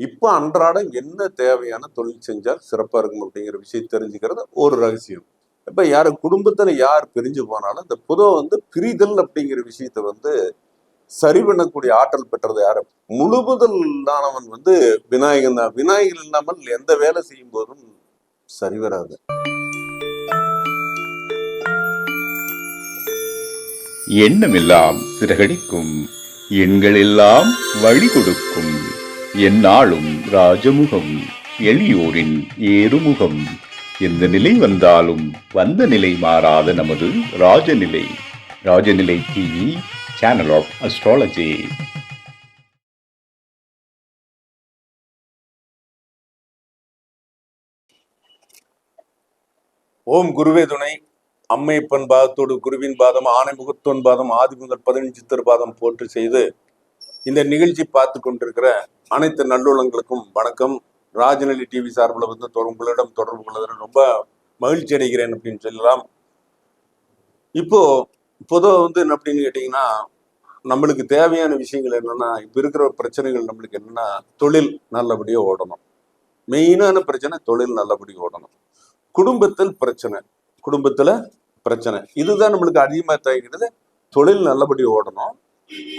இப்போ அன்றாடம் என்ன தேவையான தொழில் செஞ்சால் சிறப்பாக இருக்கும் அப்படிங்கிற விஷயம் தெரிஞ்சுக்கிறது ஒரு ரகசியம். இப்போ யாரு குடும்பத்தில் யார் பிரிஞ்சு போனாலும் இந்த புதவை வந்து பிரிதல் அப்படிங்கிற விஷயத்த வந்து சரி பண்ணக்கூடிய ஆற்றல் பெற்றது யாரு? முழுவதலானவன் வந்து விநாயகன் தான். விநாயகன் இல்லாமல் எந்த வேலை செய்யும் போதும் சரி வராது. எண்ணமெல்லாம் சிறகடிக்கும் எண்களெல்லாம் வழி கொடுக்கும். எந்நாளும் ராஜமுகம் எளியோரின் ஏறுமுகம். எந்த நிலை வந்தாலும் வந்த நிலை மாறாத நமது Rajanilai. Rajanilai TV channel of astrology ஓம் குருவே துணை. அம்மையப்பன் பாதத்தோடு குருவின் பாதம் ஆனை முகத்தோன் பாதம் ஆதி முதல் பதினஞ்சு திருபாதம் போற்று செய்து இந்த நிகழ்ச்சி பார்த்து கொண்டிருக்கிற அனைத்து நல்லுள்ளங்களுக்கும் வணக்கம். ராஜநிலை டிவி சார்பில் வந்து உங்களிடம் தொடர்பு கொள்வதில் ரொம்ப மகிழ்ச்சி அடைகிறேன் அப்படின்னு சொல்லலாம். இப்போ பொதுவாக வந்து என்ன அப்படின்னு கேட்டிங்கன்னா நம்மளுக்கு தேவையான விஷயங்கள் என்னன்னா இப்போ இருக்கிற பிரச்சனைகள் நம்மளுக்கு என்னன்னா தொழில் நல்லபடியாக ஓடணும். மெயினான பிரச்சனை தொழில் நல்லபடியாக ஓடணும். குடும்பத்தில் பிரச்சனை குடும்பத்துல பிரச்சனை. இதுதான் நம்மளுக்கு அதிகமாக தேவைங்கிறது தொழில் நல்லபடி ஓடணும்.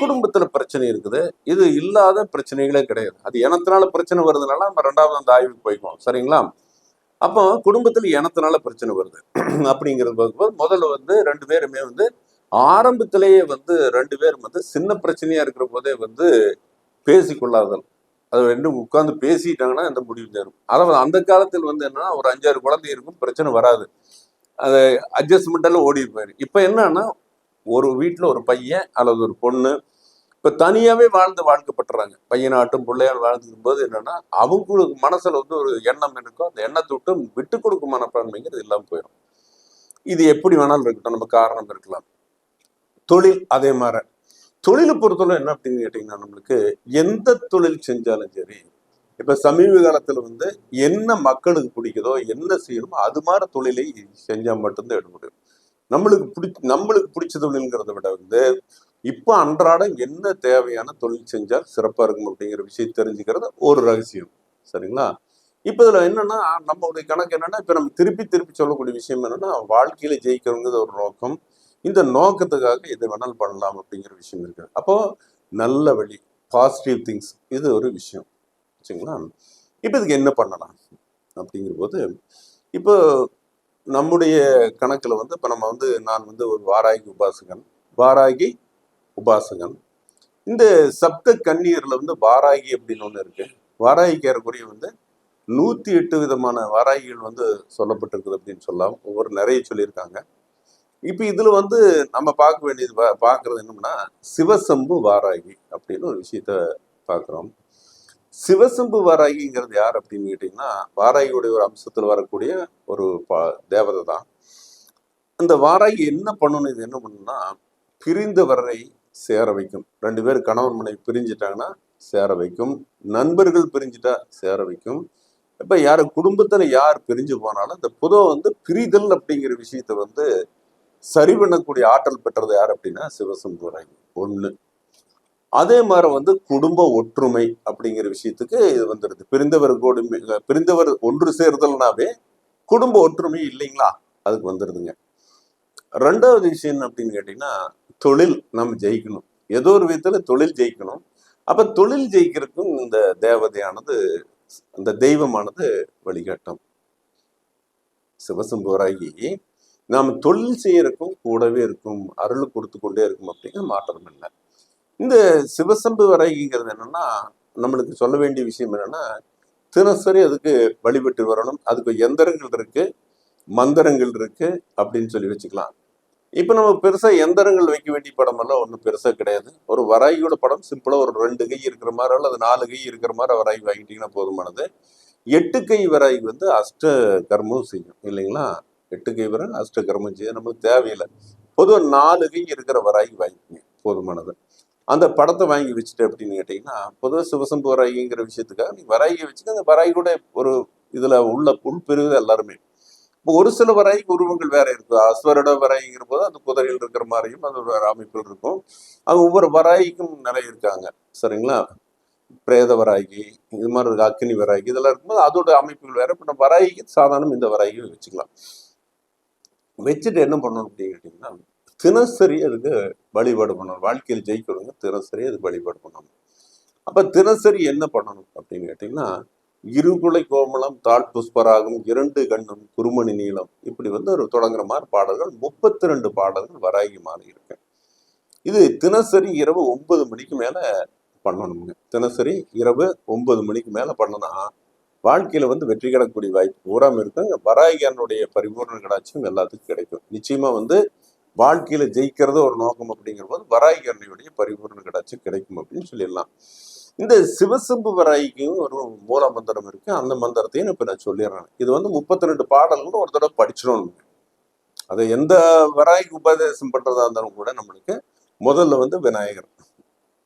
குடும்பத்துல பிரச்சனை இருக்குது. இது இல்லாத பிரச்சனைகளே கிடையாது. அது இனத்தினால பிரச்சனை வருதுனால நம்ம ரெண்டாவது அந்த ஆய்வுக்கு போய்க்குவோம். சரிங்களா? அப்போ குடும்பத்துல இனத்தினால பிரச்சனை வருது. அப்படிங்கிறது பார்க்கும்போது முதல்ல வந்து ரெண்டு பேருமே வந்து ஆரம்பத்திலேயே வந்து ரெண்டு பேரும் வந்து சின்ன பிரச்சனையா இருக்கிற போதே வந்து பேசிக்கொள்ளாதல். அது ரெண்டும் உட்கார்ந்து பேசிட்டாங்கன்னா இந்த முடிவு தரும். அதாவது அந்த காலத்தில் வந்து என்னன்னா ஒரு அஞ்சாறு குழந்தை இருக்கும் பிரச்சனை வராது. அது அட்ஜஸ்ட்மெண்ட்டெல்லாம் ஓடி போயிரு இப்போ என்னன்னா ஒரு வீட்டில் ஒரு பையன் அல்லது ஒரு பொண்ணு இப்போ தனியாவே வாழ்ந்து வாழ்க்கப்பட்டுறாங்க. பையனாட்டும் பிள்ளையால் வாழ்ந்துக்கும் போது என்னன்னா அவங்களுக்கு மனசுல வந்து ஒரு எண்ணம் இருக்கும். அந்த எண்ணத்தை விட்டு விட்டு கொடுக்கும் மனப்பான்மைங்கிறது இல்லாமல் போயிடும் இது எப்படி வேணாலும் இருக்கட்டும். நம்ம காரணம் இருக்கலாம். தொழில் அதே மாதிரி. தொழிலை பொறுத்தவரை என்ன அப்படின்னு கேட்டிங்கன்னா நம்மளுக்கு எந்த தொழில் செஞ்சாலும் சரி இப்ப சமீப காலத்துல வந்து என்ன மக்களுக்கு பிடிக்குதோ என்ன செய்யணுமோ அது மாதிரி தொழிலை செஞ்சா மட்டும்தான் எடுக்க முடியும். நம்மளுக்கு பிடிச்ச நம்மளுக்கு பிடிச்ச தொழில்ங்கிறத விட வந்து இப்போ அன்றாடம் என்ன தேவையான தொழில் செஞ்சால் சிறப்பாக இருக்கும் அப்படிங்கிற விஷயம் தெரிஞ்சுக்கிறது ஒரு ரகசியம். சரிங்களா? இப்போ இதில் என்னன்னா நம்மளுடைய கணக்கு என்னென்னா இப்போ நம்ம திருப்பி திருப்பி சொல்லக்கூடிய விஷயம் என்னென்னா வாழ்க்கையில் ஜெயிக்கிறவங்கிறது ஒரு நோக்கம். இந்த நோக்கத்துக்காக எது வேணாலும் பண்ணலாம் அப்படிங்கிற விஷயம் இருக்குது. அப்போது நல்ல வழி பாசிட்டிவ் திங்ஸ் இது ஒரு விஷயம். சரிங்களா? இப்போ இதுக்கு என்ன பண்ணலாம்? அப்படிங்கிற போது இப்போ நம்முடைய கணக்கில் வந்து இப்போ நம்ம வந்து நான் வந்து ஒரு வாராகி உபாசகன் வாராகி உபாசகன். இந்த சப்த கண்ணீரில் வந்து வாராகி அப்படின்னு ஒன்று இருக்கு. வாராகிக்கு ஏறக்குறைய வந்து நூற்றி எட்டு விதமான வாராகிகள் வந்து சொல்லப்பட்டிருக்குது அப்படின்னு சொல்லலாம். ஒவ்வொரு நிறைய சொல்லியிருக்காங்க. இப்போ இதில் வந்து நம்ம பார்க்க வேண்டியது பா- பார்க்கிறது சிவசம்பு வாராகி அப்படின்னு ஒரு விஷயத்த பார்க்குறோம். சிவசம்பு வாராகிங்கிறது யார் அப்படின்னு கேட்டிங்கன்னா வாராகியுடைய ஒரு அம்சத்தில் வரக்கூடிய ஒரு பா தேவதை தான் இந்த வாராகி என்ன பண்ணணும் இது என்ன பண்ணணும்னா பிரிந்தவரை சேர வைக்கும். ரெண்டு பேர் கணவன் மனைவி பிரிஞ்சிட்டாங்கன்னா சேர வைக்கும். நண்பர்கள் பிரிஞ்சிட்டா சேர வைக்கும். இப்போ யார் குடும்பத்தில் யார் பிரிஞ்சு போனாலும் இந்த புதவை வந்து பிரிதல் அப்படிங்கிற விஷயத்த வந்து சரி பண்ணக்கூடிய ஆற்றல் பெற்றது யார் அப்படின்னா சிவசம்பு வாராகி. ஒன்று அதே மாதிரி வந்து குடும்ப ஒற்றுமை அப்படிங்கிற விஷயத்துக்கு இது வந்துடுது பிரிந்தவர் கொடுமை பிரிந்தவர் ஒன்று சேர்தல்னாவே குடும்ப ஒற்றுமை இல்லைங்களா? அதுக்கு வந்துடுதுங்க ரெண்டாவது விஷயம் அப்படின்னு கேட்டீங்கன்னா தொழில் நம்ம ஜெயிக்கணும். ஏதோ ஒரு விதத்துல தொழில் ஜெயிக்கணும். அப்ப தொழில் ஜெயிக்கிறதுக்கும் இந்த தேவதையானது அந்த தெய்வமானது வழிகாட்டும். சிவசம்புவராகி நாம் தொழில் செய்யறதுக்கும் கூடவே இருக்கும் அருள் கொடுத்து கொண்டே இருக்கும் அப்படிங்கிற மாற்றம் இல்லை இந்த சிவசம்பு வரைங்கிறது என்னன்னா நம்மளுக்கு சொல்ல வேண்டிய விஷயம் என்னன்னா தினசரி அதுக்கு வழிபட்டு வரணும். அதுக்கு எந்திரங்கள் இருக்கு மந்திரங்கள் இருக்கு அப்படின்னு சொல்லி வச்சுக்கலாம். இப்போ நம்ம பெருசா எந்திரங்கள் வைக்க வேண்டிய படம் எல்லாம் ஒன்றும் பெருசா கிடையாது. ஒரு வராகியோட படம் சிம்பிளா ஒரு ரெண்டு கை இருக்கிற மாதிரி அல்லது நாலு கை இருக்கிற மாதிரி வராகி வாங்கிட்டீங்கன்னா போதுமானது. எட்டு கை வராகி வந்து அஷ்ட கர்மம் செய்யும் இல்லைங்களா? எட்டு கை வரை அஷ்ட கர்மம் செய்ய நம்மளுக்கு தேவையில்லை. பொதுவாக நாலு கை இருக்கிற வராகி வாங்கிக்கோங்க போதுமானது. அந்த படத்தை வாங்கி வச்சுட்டு அப்படின்னு கேட்டிங்கன்னா பொதுவாக சிவசம்பு வராயிங்கிற விஷயத்துக்காக நீ வராயியை வச்சுக்க அந்த வராயி கூட ஒரு இதில் உள்ள உள்பெருகுது எல்லாருமே. இப்போ ஒரு சில வராகி உருவங்கள் வேற இருக்கும் அஸ்வரோட வராகிங்கிற போது அந்த குதிரையில் இருக்கிற மாதிரியும் அது வேற அமைப்பில் இருக்கும். அது ஒவ்வொரு வராய்க்கும் நிறைய இருக்காங்க. சரிங்களா? பிரேத வராகி இது மாதிரி இருக்கு, அக்னி வராகி இதெல்லாம் இருக்கும்போது அதோட அமைப்புகள் வேற. இப்போ நம்ம சாதாரணம் இந்த வராகி வச்சுக்கலாம். வச்சுட்டு என்ன பண்ணணும் அப்படின்னு கேட்டிங்கன்னா தினசரி அதுக்கு வழிபாடு பண்ணணும் வாழ்க்கையில் ஜெயிக்கணுங்க தினசரி அது வழிபாடு பண்ணணும் அப்ப தினசரி என்ன பண்ணணும் அப்படின்னு கேட்டிங்கன்னா இருகுலை கோமலம் தாழ் புஷ்பராகும் இரண்டு கண்ணும் குருமணி நீளம் இப்படி வந்து ஒரு தொடங்குற மாதிரி பாடல்கள் முப்பத்தி ரெண்டு பாடல்கள் வராகி மாறி இருக்கு. இது தினசரி இரவு ஒன்பது மணிக்கு மேல பண்ணணுங்க. தினசரி இரவு ஒன்பது மணிக்கு மேல பண்ணனா வாழ்க்கையில வந்து வெற்றி கிடக்கக்கூடிய வாய்ப்பு பூராம இருக்குங்க. வராகியானுடைய பரிபூர்ண கடாட்சியும் எல்லாத்துக்கும் கிடைக்கும். நிச்சயமா வந்து வாழ்க்கையில ஜெயிக்கிறது ஒரு நோக்கம் அப்படிங்கிற போது வராகி அன்னையுடைய பரிபூர்ண கடாட்சியம் கிடைக்கும் அப்படின்னு சொல்லிடலாம். இந்த சிவசம்பு வராய்க்கும் ஒரு மூல மந்திரம் இருக்கு. அந்த மந்திரத்தையும் இப்ப நான் சொல்லிடுறேன். இது வந்து முப்பத்தி ரெண்டு பாடல்கள் ஒரு தடவை படிச்சிடணும். அது எந்த வராய்க்கு உபதேசம் பண்றதா இருந்தாலும் கூட நம்மளுக்கு முதல்ல வந்து விநாயகர்.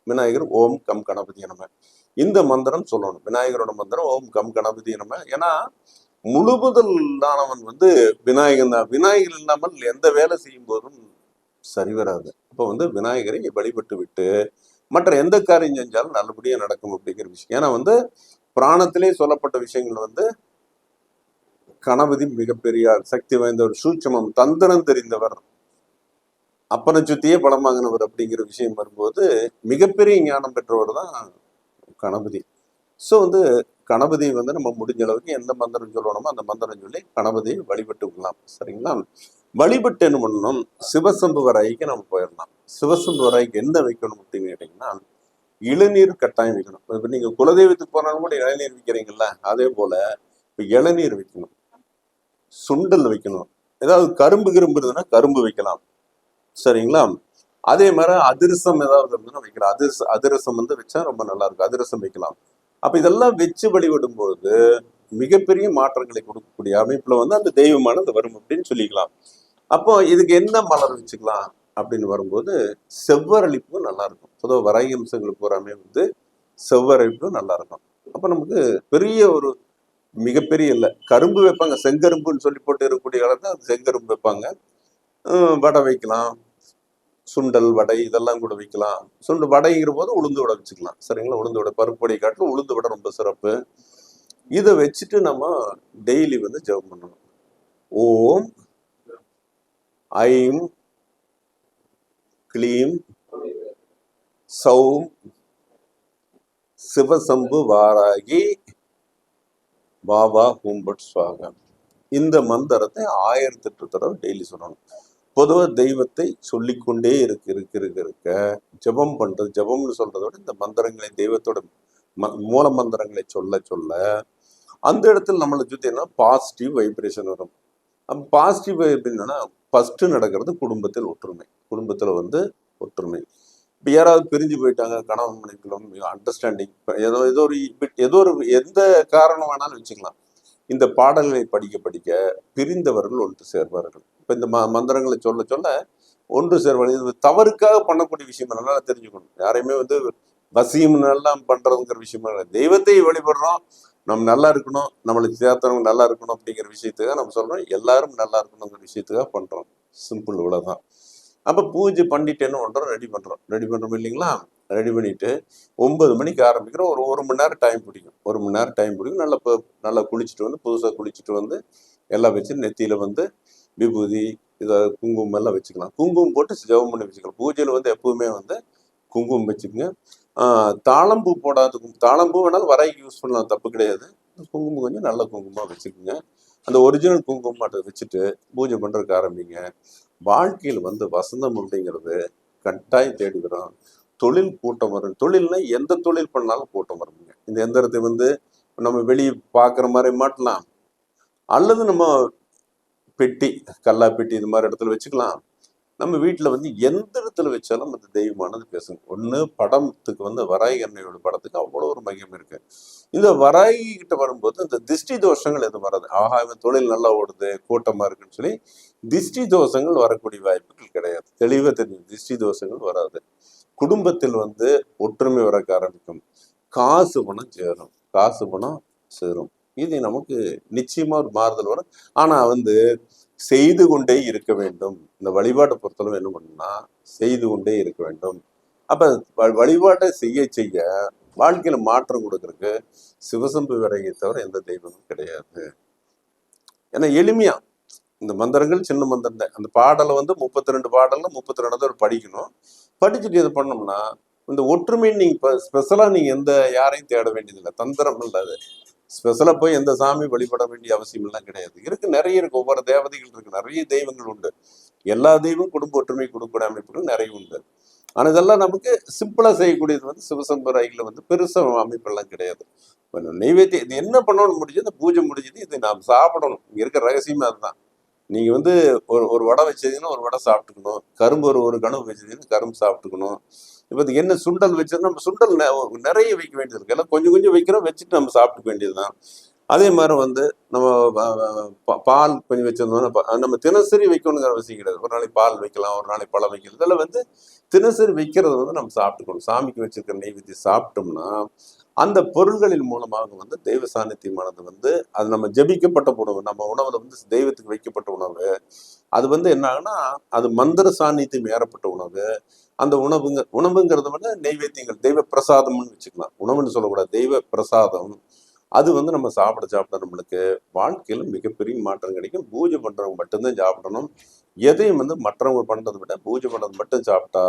விநாயகர் ஓம் கம் கணபதி நம்ம இந்த மந்திரம் சொல்லணும். விநாயகரோட மந்திரம் ஓம் கம் கணபதி நம்ம ஏன்னா முழுமுதலானவன் வந்து விநாயகன் தான். விநாயகர் இல்லாமல் எந்த வேலை செய்யும் போதும் சரி வராது. அப்போ வந்து விநாயகரை வழிபட்டு விட்டு மற்ற எந்த காரியம் செஞ்சாலும் நல்லபடியா நடக்கும் அப்படிங்கிற விஷயம். ஏன்னா வந்து புராணத்திலே சொல்லப்பட்ட விஷயங்கள் வந்து கணபதி மிகப்பெரிய சக்தி வாய்ந்த ஒரு சூட்சமம். தந்திரம் தெரிந்தவர் அப்பனை சுத்தியே படம் வாங்கினவர் அப்படிங்கிற விஷயம் வரும்போது மிகப்பெரிய ஞானம் பெற்றவர் தான் கணபதி. ஸோ வந்து கணபதி வந்து நம்ம முடிஞ்ச அளவுக்கு எந்த மந்திரம் சொல்லணுமோ அந்த மந்திரம் சொல்லி கணபதியை வழிபட்டுக்கலாம் சரிங்களா? வழிபட்டு என்ன பண்ணணும்? சிவசம்பு வராய்க்கு நம்ம போயிடலாம். சிவசம்பு வராய்க்கு என்ன வைக்கணும் அப்படின்னு கேட்டிங்கன்னா இளநீர் கட்டாயம் வைக்கணும். இப்போ நீங்கள் குலதெய்வத்துக்கு போனாலும் கூட இளநீர் வைக்கிறீங்கல்ல அதே போல இப்போ இளநீர் வைக்கணும். சுண்டல் வைக்கணும். ஏதாவது கரும்பு கிரும்பு இருந்ததுன்னா கரும்பு வைக்கலாம். சரிங்களா? அதே மாதிரி அதிரசம் ஏதாவது இருந்ததுன்னா வைக்கலாம். அதிரசம் அதிரசம் வந்து வச்சா ரொம்ப நல்லா இருக்கும். அதிரசம் வைக்கலாம். அப்போ இதெல்லாம் வச்சு வழிபடும் பொழுது மிகப்பெரிய மாற்றங்களை கொடுக்கக்கூடிய அமைப்பில் வந்து அந்த தெய்வமானது வரும் அப்படின்னு சொல்லிக்கலாம். அப்போ இதுக்கு என்ன மலர் வச்சுக்கலாம் அப்படின்னு வரும்போது செவ்வரளிப்பு நல்லா இருக்கும் பொதுவாக வராகி அம்சங்கள் பூராமே வந்து செவ்வரளிப்பு நல்லா இருக்கும் அப்போ நமக்கு பெரிய ஒரு மிகப்பெரிய இல்லை. கரும்பு வைப்பாங்க. செங்கரும்புன்னு சொல்லி போட்டு இருக்கக்கூடிய காலத்தில் செங்கரும்பு வைப்பாங்க. வடை வைக்கலாம். சுண்டல் வடை இதெல்லாம் கூட வைக்கலாம். சுண்டு வடைங்கிற போது உளுந்து வடை வச்சுக்கலாம். சரிங்களா? உளுந்து வடை பருப்பு வடை காட்டிலும் உளுந்து வடை ரொம்ப சிறப்பு. இதை வச்சுட்டு நம்ம டெய்லி வந்து ஜெபம் பண்ணணும். ஓம் ஐம் கிளீம் சௌம் சிவசம்பு வாராகி பாபா ஹூம்பட் சுவாகம் இந்த மந்திரத்தை ஆயிரத்தெட்டு தடவை டெய்லி சொல்லணும். பொதுவாக தெய்வத்தை சொல்லிக்கொண்டே இருக்க இருக்க இருக்க இருக்க ஜெபம் பண்ணுறது ஜெபம்னு சொல்கிறத விட இந்த மந்திரங்களை தெய்வத்தோட ம மூல மந்திரங்களை சொல்ல சொல்ல அந்த இடத்துல நம்மளை சுற்றி என்ன? பாசிட்டிவ் வைப்ரேஷன் வரும். அப்போ பாசிட்டிவ் வைப்ரேஷன்னா ஃபஸ்ட்டு நடக்கிறது குடும்பத்தில் ஒற்றுமை. குடும்பத்தில் வந்து ஒற்றுமை. இப்போ யாராவது பிரிஞ்சு போயிட்டாங்க கணவன் மனைவிகளும் அண்டர்ஸ்டாண்டிங் ஏதோ ஏதோ ஒரு ஏதோ ஒரு எந்த காரணம் வேணாலும் வச்சுக்கலாம். இந்த பாடல்களை படிக்க படிக்க பிரிந்தவர்கள் ஒன்று சேர்வார்கள். இப்போ இந்த ம மந்திரங்களை சொல்ல சொல்ல ஒன்று சேர்வார்கள். இது தவறுக்காக பண்ணக்கூடிய விஷயம்? நல்லா தெரிஞ்சுக்கணும். யாரையுமே வந்து வசியம் எல்லாம் பண்றதுங்கிற விஷயம் இல்லை. தெய்வத்தை வழிபடுறோம். நம்ம நல்லா இருக்கணும். நம்மளுக்கு சேர்த்தவங்க நல்லா இருக்கணும் அப்படிங்கிற விஷயத்துக்காக நம்ம சொல்கிறோம் எல்லாரும் நல்லா இருக்கணுங்கிற விஷயத்துக்காக பண்றோம். சிம்பிள் இவ்வளோதான் அப்போ பூஜை பண்ணிட்டு என்ன ரெடி பண்றோம். ரெடி பண்ணுறோம் இல்லைங்களா? ரெடி பண்ணிட்டு ஒன்பது மணிக்கு ஆரம்பிக்கிறோம் ஒரு ஒரு மணி நேரம் டைம் பிடிக்கும். ஒரு மணி நேரம் டைம் பிடிக்கும். நல்லா நல்லா குளிச்சுட்டு வந்து புதுசாக குளிச்சுட்டு வந்து எல்லாம் வச்சு நெத்தியில் வந்து விபூதி இதை குங்குமம் எல்லாம் வச்சுக்கலாம். குங்குமம் போட்டு ஜெபம் பண்ணி வச்சுக்கலாம். பூஜையில் வந்து எப்பவுமே வந்து குங்குமம் வச்சுக்கோங்க. தாளம்பூ தாழம்பூ போடாத தாளம்பூ தாழம்பூ வேணாலும் வராய்க்கு யூஸ் பண்ணலாம். தப்பு கிடையாது. குங்குமம் கொஞ்சம் நல்ல குங்குமமாக வச்சுக்கோங்க. அந்த ஒரிஜினல் குங்குமம் வச்சுட்டு பூஜை பண்ணுறதுக்கு ஆரம்பிங்க. வாழ்க்கையில் வந்து வசந்தம் அப்படிங்கிறது கட்டாயம் தேடி வரும் தொழில் கூட்டம் வரும் தொழில்னா எந்த தொழில் பண்ணாலும் கூட்டம் வருங்க இந்த எந்திரத்தை வந்து நம்ம வெளியே பார்க்குற மாதிரி மாட்டலாம். அல்லது நம்ம பெட்டி கல்லா பெட்டி இது மாதிரி இடத்துல வச்சுக்கலாம். நம்ம வீட்டில் வந்து எந்த இடத்துல வச்சாலும் அந்த தெய்வமானது பேசுங்க. ஒன்று படத்துக்கு வந்து வராகி அன்னையோட படத்துக்கு அவ்வளோ ஒரு மையம் இருக்கு. இந்த வராயி கிட்ட வரும்போது இந்த திஷ்டி தோஷங்கள் எதுவும் வராது. ஆஹா இவன் தொழில் நல்லா ஓடுது கூட்டமா இருக்குன்னு சொல்லி திஷ்டி தோஷங்கள் வரக்கூடிய வாய்ப்புகள் கிடையாது. தெளிவாக தெரியும். திஷ்டி தோஷங்கள் வராது. குடும்பத்தில் வந்து ஒற்றுமை வரக்க ஆரம்பிக்கும். காசு பணம் சேரும். காசு பணம் சேரும். இது நமக்கு நிச்சயமா ஒரு மாறுதல் வரும். ஆனா வந்து செய்து கொண்டே இருக்க வேண்டும். இந்த வழிபாட்டை பொறுத்தளவு என்ன பண்ணுன்னா செய்து கொண்டே இருக்க வேண்டும். அப்ப வ- வழிபாட்டை செய்ய செய்ய வாழ்க்கையில மாற்றம் கொடுக்கறதுக்கு சிவசம்பு விறகை தவிர எந்த தெய்வமும் கிடையாது. ஏன்னா எளிமையா. இந்த மந்திரங்கள் சின்ன மந்திரம் தான் அந்த பாடலை வந்து முப்பத்தி ரெண்டு பாடல்ல முப்பத்தி ரெண்டு படிக்கணும். படிச்சுட்டு இது பண்ணோம்னா இந்த ஒற்றுமை நீங்கள் இப்போ ஸ்பெஷலாக நீங்கள் எந்த யாரையும் தேட வேண்டியதில்லை. தந்திரம் இல்லாது. ஸ்பெஷலாக போய் எந்த சாமி வழிபட வேண்டிய அவசியமெல்லாம் கிடையாது. இருக்கு நிறைய இருக்கு. ஒவ்வொரு தேவதைகள் இருக்கு. நிறைய தெய்வங்கள் உண்டு. எல்லா தெய்வம் குடும்ப ஒற்றுமை கொடுக்கக்கூடிய அமைப்புகள் நிறைய உண்டு. ஆனால் இதெல்லாம் நமக்கு சிம்பிளாக செய்யக்கூடியது வந்து சிவசம்பராய்களை வந்து பெருசாக அமைப்பெல்லாம் கிடையாது. நெய்வேத்தியம் இது என்ன பண்ணணும்னு முடிஞ்சது இந்த பூஜை முடிஞ்சது இது நாம் சாப்பிடணும். இங்கே இருக்கிற ரகசியமே அதுதான். நீங்கள் வந்து ஒரு ஒரு வடை வச்சதுன்னா ஒரு வடை சாப்பிட்டுக்கணும். கரும்பு ஒரு ஒரு கனவு வச்சதுன்னா கரும்பு சாப்பிட்டுக்கணும். இப்போ என்ன சுண்டல் வச்சதுன்னா நம்ம சுண்டல் நிறைய வைக்க வேண்டியது இருக்கு. எல்லாம் கொஞ்சம் கொஞ்சம் வைக்கிறோம் வச்சுட்டு நம்ம சாப்பிட்டுக்க வேண்டியதுதான். அதே மாதிரி வந்து நம்ம பால் கொஞ்சம் வச்சிருந்தோம்னா நம்ம தினசரி வைக்கணுங்கிற அவசியம் கிடையாது. ஒரு நாளைக்கு பால் வைக்கலாம் ஒரு நாளைக்கு பழம் வைக்கலாம். இதெல்லாம் வந்து தினசரி வைக்கிறது வந்து நம்ம சாப்பிட்டுக்கணும். சாமிக்கு வச்சிருக்கிற நெய்வேத்தியம் சாப்பிட்டோம்னா அந்த பொருள்களின் மூலமாக வந்து தெய்வ சாநித்தியமானது வந்து அது நம்ம ஜெபிக்கப்பட்ட உணவு நம்ம உணவுல வந்து தெய்வத்துக்கு வைக்கப்பட்ட உணவு அது வந்து என்ன ஆகுனா அது மந்திர சாநித்தியம் ஏறப்பட்ட உணவு. அந்த உணவுங்க உணவுங்கிறத வந்து நெய்வேத்தியங்கள் தெய்வ பிரசாதம்னு வச்சுக்கலாம். உணவுன்னு சொல்லக்கூடாது தெய்வ பிரசாதம். அது வந்து நம்ம சாப்பிட சாப்பிட நம்மளுக்கு வாழ்க்கையில மிகப்பெரிய மாற்றம் கிடைக்கும். பூஜை பண்றவங்க மட்டும்தான் சாப்பிடணும். எதையும் வந்து மற்றவங்க பண்றதை விட பூஜை பண்றது மட்டும் சாப்பிட்டா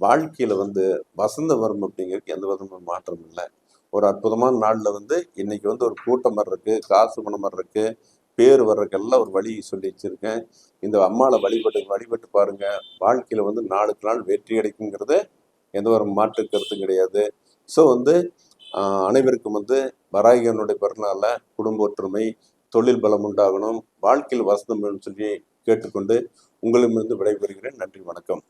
வாழ்க்கையில வந்து வசந்த வரும் அப்படிங்கிறதுக்கு எந்த விதமான மாற்றம் இல்லை. ஒரு அற்புதமான நாளில் வந்து இன்னைக்கு வந்து ஒரு கூட்டம் வர்றதுக்கு காசு பணம் வர்றதுக்கு பேர் வர்றதுக்கெல்லாம் ஒரு வழி சொல்லி வச்சுருக்கேன். இந்த அம்மாவை வழிபட்டு வழிபட்டு பாருங்கள் வாழ்க்கையில் வந்து நாளுக்கு நாள் வெற்றி கிடைக்குங்கிறது எந்த ஒரு மாற்று கருத்தும் கிடையாது. ஸோ வந்து அனைவருக்கும் வந்து வராகியனுடைய பிறநாள குடும்ப ஒற்றுமை தொழில் பலம் உண்டாகணும் வாழ்க்கையில் வசந்தம் வேணும்னு சொல்லி கேட்டுக்கொண்டு உங்களிடமிருந்து விடைபெறுகிறேன். நன்றி வணக்கம்.